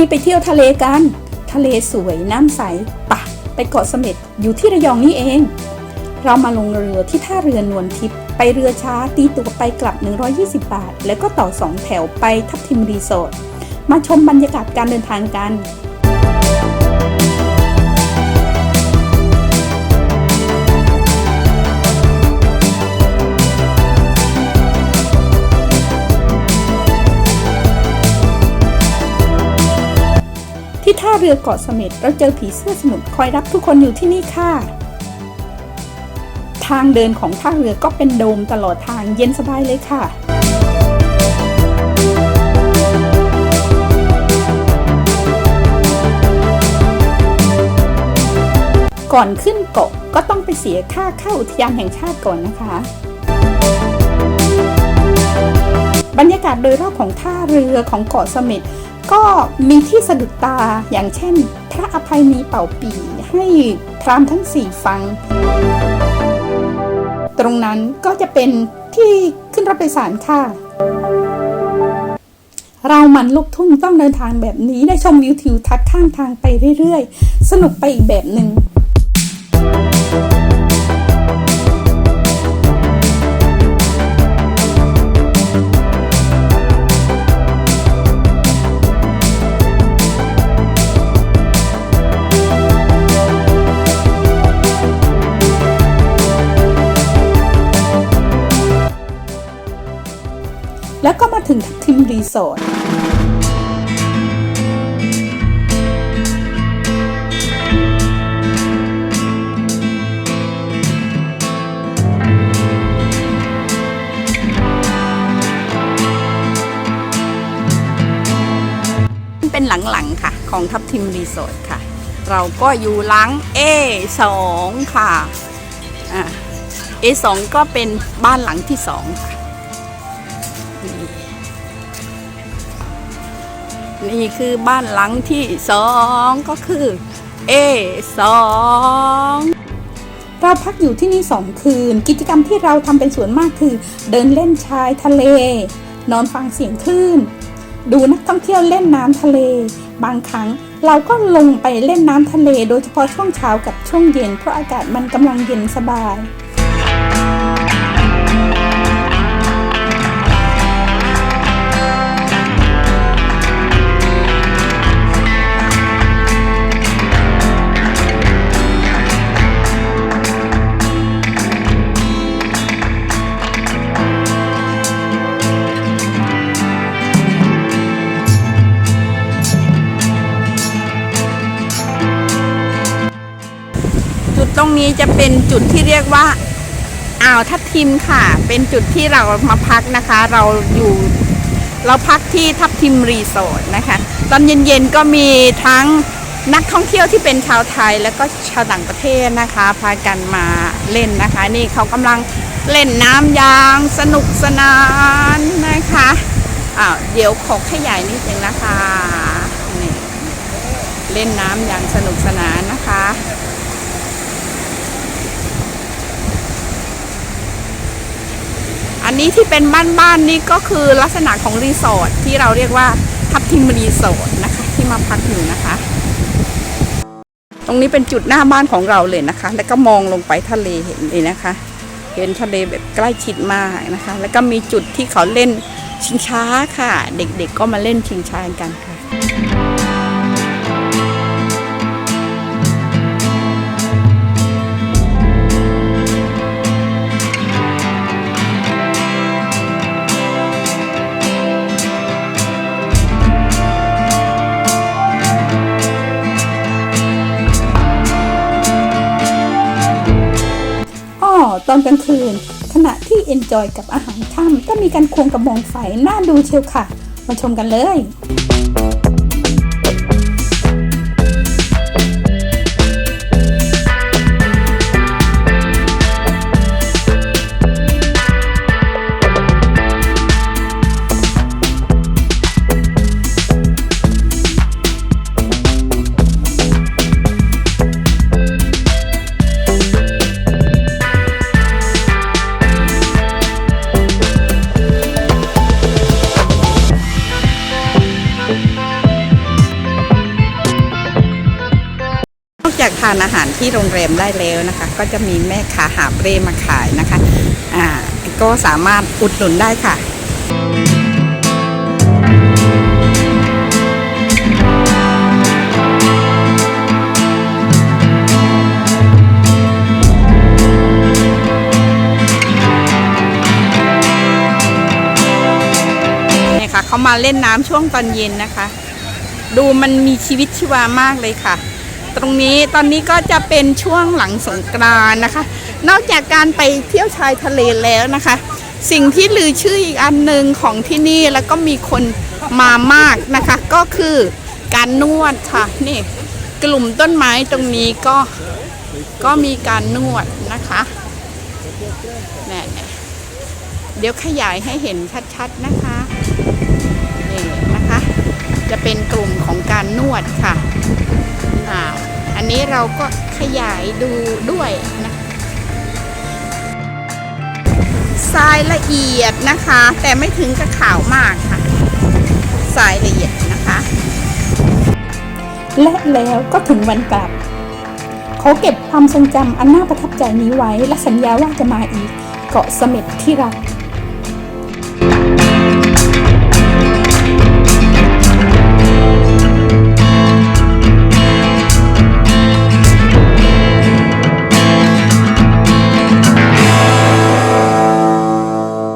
นี้ไปเที่ยวทะเลกัน ทะเลสวยน้ำใสปะไปเกาะเสม็ดอยู่ที่ระยองนี่เอง เรามาลงเรือที่ท่าเรือนวลทิพย์ไปเรือช้าตีตัวไปกลับ 120 บาท แล้วก็ต่อ2แถวไปทับทิมรีสอร์ทมาชมบรรยากาศการเดินทางกัน ที่ท่าเรือเกาะเสม็ดเราเจอผีเสื้อสมุทรคอยรับทุกคนอยู่ที่นี่ค่ะ ทางเดินของท่าเรือก็เป็นโดมตลอดทางเย็นสบายเลยค่ะก่อนขึ้นเกาะก็ต้องไปเสียค่าเข้าอุทยานแห่งชาติก่อนนะคะ บรรยากาศโดยรอบของท่าเรือของเกาะเสม็ดก็มีที่สะดุดตาอย่างเช่น พระอภัยมีเป่าปีให้พรามทั้งสี่ฟัง ตรงนั้นก็จะเป็นที่ขึ้นรถโดยสารค่ะ เรามันลูกทุ่งต้องเดินทางแบบนี้ได้ชมวิวทิวทัศน์ข้างทางไปเรื่อยๆ สนุกไปอีกแบบหนึ่ง แล้วก็มาถึงทับทิมรีสอร์ทเป็นหลังๆค่ะ ของทับทิมรีสอร์ทค่ะ เราก็อยู่หลัง A2 ค่ะอ่า A2 ก็เป็นบ้านหลังที่สองค่ะ นี่คือบ้านหลังที่สองก็คือ A สองเราพักอยู่ที่นี่สองคืน กิจกรรมที่เราทำเป็นส่วนมากคือ เดินเล่นชายทะเล นอนฟังเสียงคลื่น ดูนักท่องเที่ยวเล่นน้ำทะเล บางครั้งเราก็ลงไปเล่นน้ำทะเล โดยเฉพาะช่วงเช้ากับช่วงเย็น เพราะอากาศมันกำลังเย็นสบาย ตรงนี้จะเป็นจุดที่เรียกว่าอ่าวทับทิมค่ะ เป็นจุดที่เรามาพักนะคะ เราอยู่เราพักที่ทับทิมรีสอร์ทนะคะ ตอนเย็นๆก็มีทั้งนักท่องเที่ยวที่เป็นชาวไทยแล้วก็ชาวต่างประเทศนะคะ พากันมาเล่นนะคะ นี่เขากำลังเล่นน้ำยางสนุกสนานนะคะอ้าวเดี๋ยวขอขยายนิดนึงนะคะนี่เล่นน้ำอย่างสนุกสนานนะคะ อันนี้ที่เป็นบ้านๆนี่ก็คือลักษณะของรีสอร์ทที่เราเรียกว่าทับทิมรีสอร์ทนะคะ ที่มาพักอยู่นะคะ ตรงนี้เป็นจุดหน้าบ้านของเราเลยนะคะ แล้วก็มองลงไปทะเลเห็นเลยนะคะ เห็นทะเลแบบใกล้ชิดมากนะคะ แล้วก็มีจุดที่เขาเล่นชิงช้าค่ะ เด็กๆก็มาเล่นชิงช้ากันค่ะ ตอนกลางคืน ขณะที่เอนจอยกับอาหารค่ำก็มีการควงกระบองไฟน่าดูเชียวค่ะ มาชมกันเลย จากทานอาหารที่โรงแรมได้แล้วนะคะ ก็จะมีแม่ค้าหาเร่มาขายนะคะอ่าก็สามารถอุดหนุนได้ค่ะนี่ค่ะเขามาเล่นน้ำช่วงตอนเย็นนะคะ ดูมันมีชีวิตชีวามากเลยค่ะ ตรงนี้ตอนนี้ก็จะเป็นช่วงหลังสงกรานนะคะ นอกจากการไปเที่ยวชายทะเลแล้วนะคะ สิ่งที่ลือชื่ออีกอันหนึ่งของที่นี่แล้วก็มีคนมามากนะคะ ก็คือการนวดค่ะนี่กลุ่มต้นไม้ตรงนี้ก็ก็มีการนวดนะคะแน่เดี๋ยวขยายให้เห็นชัดๆนะคะนี่นะคะ จะเป็นกลุ่มของการนวดค่ะ นี้เราก็ขยายดูด้วยนะทรายละเอียดนะคะ แต่ไม่ถึงกับขาวมากค่ะทรายละเอียดนะคะ และแล้วก็ถึงวันกลับขอเก็บความทรงจำอันน่าประทับใจนี้ไว้ และสัญญาว่าจะมาอีกเกาะเสม็ดที่รัก